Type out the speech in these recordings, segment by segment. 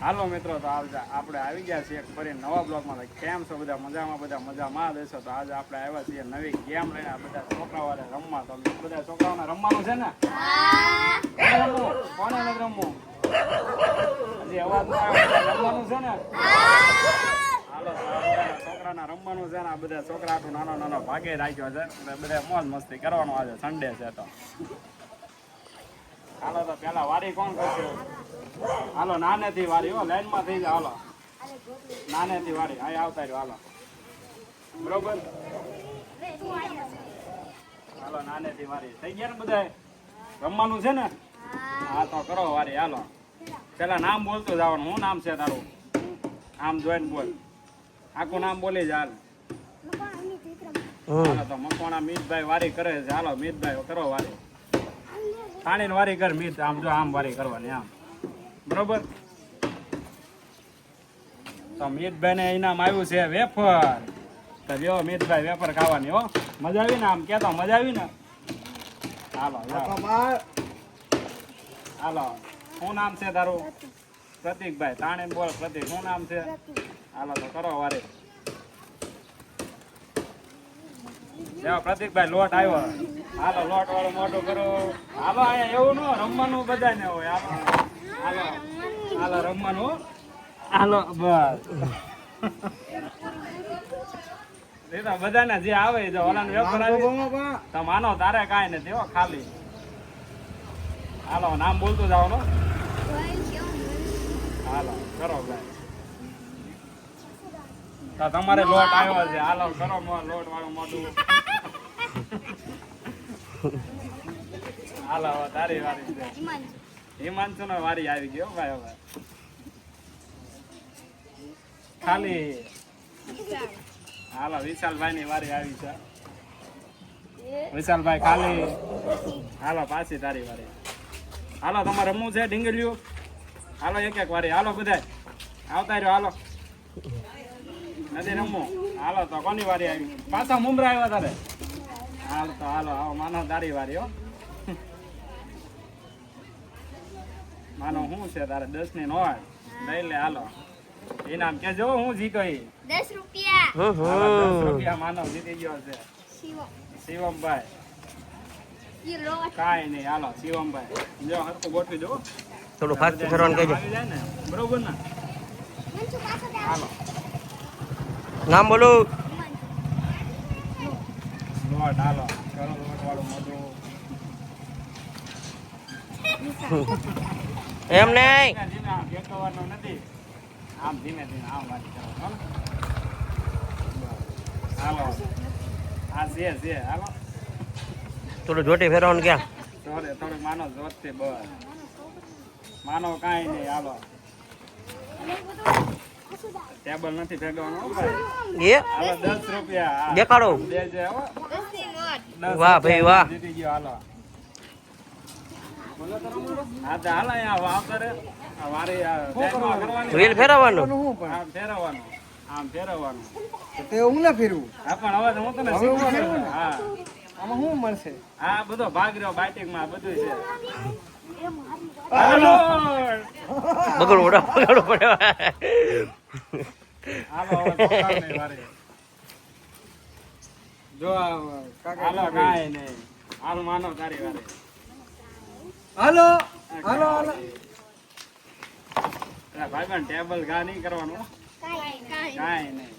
હાલો મિત્રો તો આજે આપણે આવી ગયા છીએ ફરી નવા બ્લોગમાં. કેમ છો બધા? મજામાં? બધા મજામાં દેશો તો આજે આપણે આવ્યા છીએ નવી ગેમ લઈને. બધા છોકરાઓને રમવા. તો બધા છોકરાઓને રમવાનું છે ને? કોને નથી રમવું? હજી અવાજ રમવાનું છે ને? હાલો છોકરાના રમવાનું છે ને. આ બધા છોકરા આટલું નાનો નાનો ભાગે રાખ્યો છે. બધા મોજ મસ્તી કરવાનું આજે સન્ડે છે તો. હાલો તો પેલા વારી કોણ કરશે? હાલો નાનેથી વારી હો લાઈનમાં થઈ જાય હાલો. નાનેથી વારી અહીં આવતા રહ્યો હાલો. બરોબર? હાલો નાનેથી વારી થઈ ગયા ને બધા રમવાનું છે ને? હા તો કરો વારી હાલો. પેલા નામ બોલતું જવાનું શું નામ છે તારું? આમ જોઈને બોલ. આખું નામ બોલી જ હાલ. હાલો તો મકવાણા મીતભાઈ વારી કરે છે. હાલો મીતભાઈ કરો વારી થાણીને વારી કર મીત આમ જો આમ વારી કરવાની, આમ. બરોબર? તો મીતભાઈ ને ઇનામ આવ્યું છે વેફર. તો જો મીતભાઈ વેફર ખાવાની, હો. મજા આવી ને આમ કેતો મજા આવી ને? હાલો હાલો. શું નામ છે તારું? પ્રતિકભાઈ તાણે બોલ, પ્રતિક, શું નામ છે? હાલો, તો કરો વારી. પ્રતિકભાઈ લોટ આવ્યો. હાલો લોટ વાળો મોટું કરો. હાલો અહીંયા એવું ન રમવાનું બધાને હોય. હાલો હાલો. હાલો રમવાનું. હાલો. બસ. બધાને જે આવે જો ઓલાને વેપાર આવી તો માનો તારે કાંઈ નથી હો ખાલી. હાલો નામ બોલતું જાવ નો હાલો કરો ભાઈ. તો તમારે લોટ આવ્યો છે. હાલો કરો મો- લોટ વાળું મોટું હાલો તારી વારી છે. હિમાંશુ વારી આવી ગયો, ભાઈ, હવે. ખાલી. હાલો વિશાલભાઈ વારી આવી છે. વિશાલભાઈ, ખાલી. હાલો, પાછી તારી વારી. હાલો, તમારે રમવું છે ડીંગલીયું હાલો, એક એક વારી. હાલો, બધાય. આવતા રહ્યો, હાલો. નથી રમવું. હાલો, તો કોની વારી આવી? પાછા મુંબરા આવ્યા તારે? હાલ તો, હાલો, આવો, માનો તારી વારી, હો. માનો શું છે તારે દસની નોટ લઈ લે હાલો. ઇનામ કે જો હું જીતો એ દસ રૂપિયા. દસ રૂપિયા માનો જીતી ગયો છે. શિવમભાઈ. કાંઈ નહીં હાલો શિવમભાઈ. જો હરખું ગોઠવી દો. થોડું ફાસ્ટ કહેજો. બરોબર ને? મનસુ પાછો દે. હાલો. નામ બોલો. લોટ હાલો. કરો લોટ વાળું મોઢું એમ નહીં. આમ ધીમે ધીમે આમ વાંચી કરવાનું હાલો હા છે છે હાલો થોડું જોટી ફેરવાનું ક્યાં? થોડે થોડું માનો જોતથી બસ માનો કાંઈ નહીં હાલો ટેબલ નથી ફેંકવાનું એ? હાલો દસ રૂપિયા દેખાડો. દેજે વાહ ભાઈ, વાહ. જીતી ગયો હાલો હા તો હાલો અહીંયા વાવ કરે આ વારી આ સાઈડમાં કરવાની. વ્હીલ ફેરવવાનું? ફેરવવાનું આમ ફેરવવાનું તે હું ના ફેરવું. હા પણ હવે હું તને શીખવાડું છું. હા. આમાં શું મળશે? હા બધો ભાગ રહ્યો બાઇટિંગમાં બધું છે. ઓડા બગડું પડે હાલો હવે જો કાકા હાલો કાંઈ નહીં. હાલ માનો તારી વારી. હાલો હાલો હાલો. ભાઈ પણ ટેબલ ગા નહીં કરવાનું. કાઈ નહીં.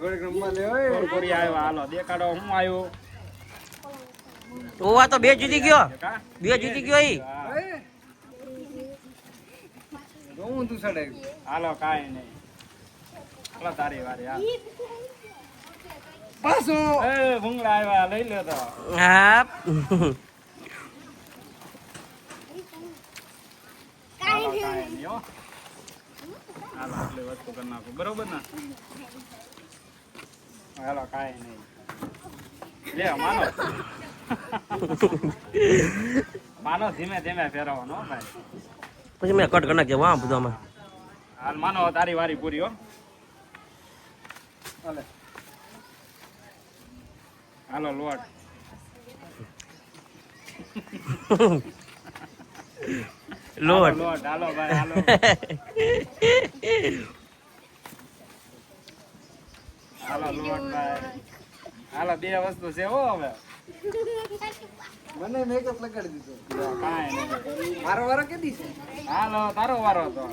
ઘડીક રમવા લે ઓય. કોરી હાલો દેખાડો હું આવ્યો? ઓવા તો બે જીતી ગયો. કા? બે જીતી ગયો ઈ. હા. તું હાલો કાંઈ નહીં. હાલો તારી વારી હાલ. પાછો. એ ભૂંગળા આવ્યા લઈ લ્યો તો. હા. કાંઈ નહીં હો. હાલો આટલી વસ્તુ કરી નાખું. બરોબર ને? હાલો કાંઈ નહીં. લે માનો. માનો ધીમે ધીમે ફેરવવાનો ભાઈ. પછી મેં કટ કરી નાખ્યો વાહ બધું હાલ માનો તારી વારી પૂરી હો. હાલે. હાલો લોટ. લોટ. લોટ. હાલો ભાઈ હાલો. હાલો લોટ ભાઈ. હાલો બે વસ્તુ છે હો હવે. મને મેકઅપ લગાડી દીધો. મારો વારો કેદી છે? હાલો તારો વારો તો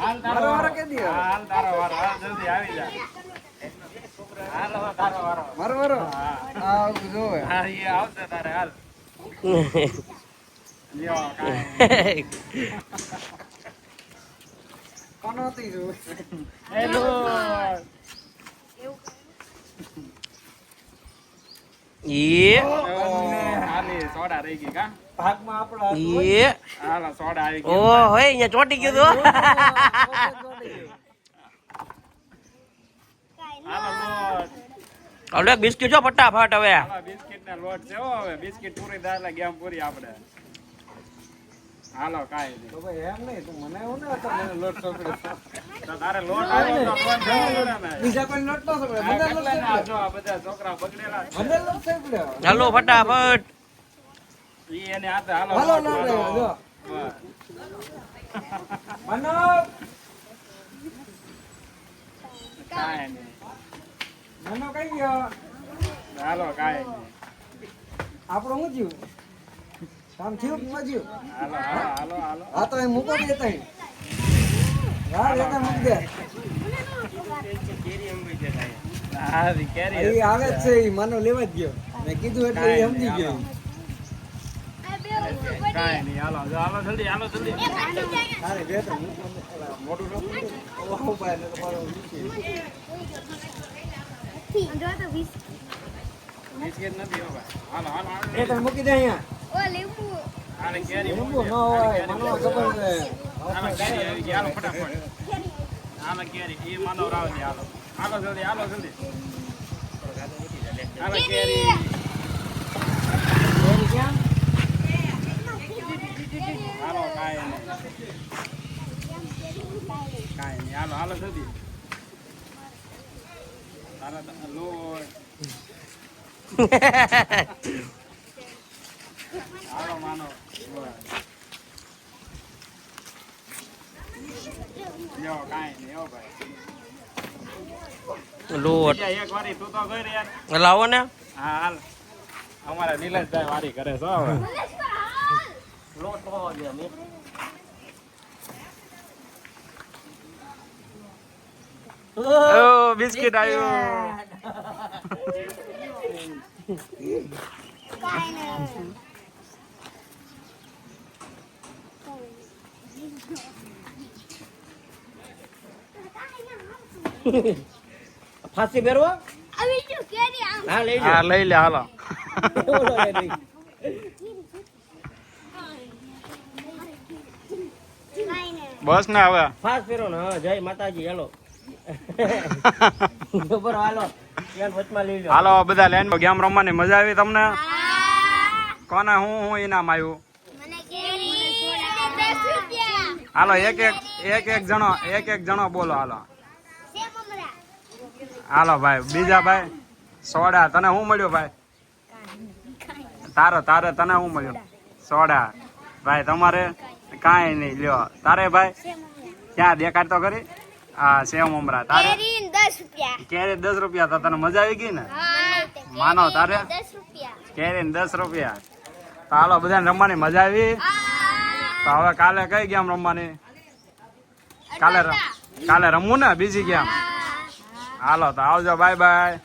હાલ તારો વારો કેદી હાલ તારો વારો. હાલ જલ્દી આવી જા. હાલો તારો વારો. મારો વારો? હા. આ જોવે. હા એ આવશે તારે હાલ. કોનો ચોટી ગયું તો હવે બિસ્કિટ જો ફટાફટ હવે. બિસ્કિટ ને લોટ છે હવે બિસ્કિટ પૂરી થાય ગેમ પૂરી આપણે. હાલો કાંઈ નહીં. તો ભાઈ એમ નહીં તું મને એવું ના હતો મને લોટ સોંપડ્યો તો તારે લોટ આવ્યો તો ફોન જવો ને. બીજા કોઈ લોટ નો સોંપડ્યો મને લોટ ના જો આ બધા છોકરા બગડેલા. મને લોટ સોંપડ્યો ચાલો ફટાફટ. ઈ એને હાથે હાલો હાલો, લોટ લોટ હાલો. આવ્યો, જો. મનો કાંઈ નહીં. મનો કઈ ગયો? હાલો કાંઈ નહીં. આપણો હું થયું કામ થયું? કે ન થયું હાલો હાલો હાલો હાલો. આ તો એ મૂકો દે તઈ. હા લેતા મૂક દે હા ઈ કેરી એ આવે જ છે એ માનો લેવા જ ગયો. મેં કીધું એટલે એ સમજી ગયો. આ બે ઊંધું પડી. કાંઈ નહીં હાલો જો હાલો જલ્દી હાલો જલ્દી. એ ભાગી જાય. તારે બે તો મૂકો ને. મોટું દે. તમારો મૂકી. હો અહીંયા. લીંબુ. કેરી ન હોય મને ખબર છે હાલો કેરી આવી ગઈ હાલો ફટાફટ હાલો કેરી એ માનવ રાવ છે હાલો હાલો જલ્દી હાલો જલ્દી હાલો કેરી એની ક્યાં હાલો નહીં કાંઈ નહીં હાલો હાલો જલ્દી હાલો તો લોટ હાલો માનો લ્યો કાંઈ નહીં હો ભાઈ લોટ બીજા એક વારી તું તો કર યાર લાવો ને હા હાલ અમારા નિલેશભાઈ વારી કરે છો હવે લોટ હોવો જોઈએ ઓ બિસ્કિટ આવ્યું કાંઈ નહીં. ફાંસી પહેરવો? આવી ગયું કેરી આમ. હા લઈ હા લઈ લે હાલો. બસ ને હવે. ફાસ ફેરો ને હા જય માતાજી હેલો. બરોબર હાલો. ત્યાં વચમાં લઈ લો હાલો બધા લાઈન ગેમ રમવાની મજા આવી તમને? કોને હું હું ઇનામ આવ્યું મને કેરી દસ રૂપિયા હાલો એક એક એક એક જણો એક એક જણો બોલો હાલો. હાલો ભાઈ બીજા ભાઈ સોડા તને શું મળ્યું ભાઈ? તારો તારે તને શું મળ્યું? સોડા. ભાઈ તમારે કાંઈ નહીં લ્યો. તારે ભાઈ ક્યાં દેખાડતો કરી હા સેવ મમરા તારે. કેરી દસ રૂપિયા. તો તને મજા આવી ગઈ ને? માનો તારે? કેરી દસ રૂપિયા. તો હાલો બધાને રમવાની મજા આવી. તો હવે કાલે કઈ ગેમ રમવાની? કાલે કાલે રમવું ને? બીજી ગેમ? હાલો તો આવજો બાય બાય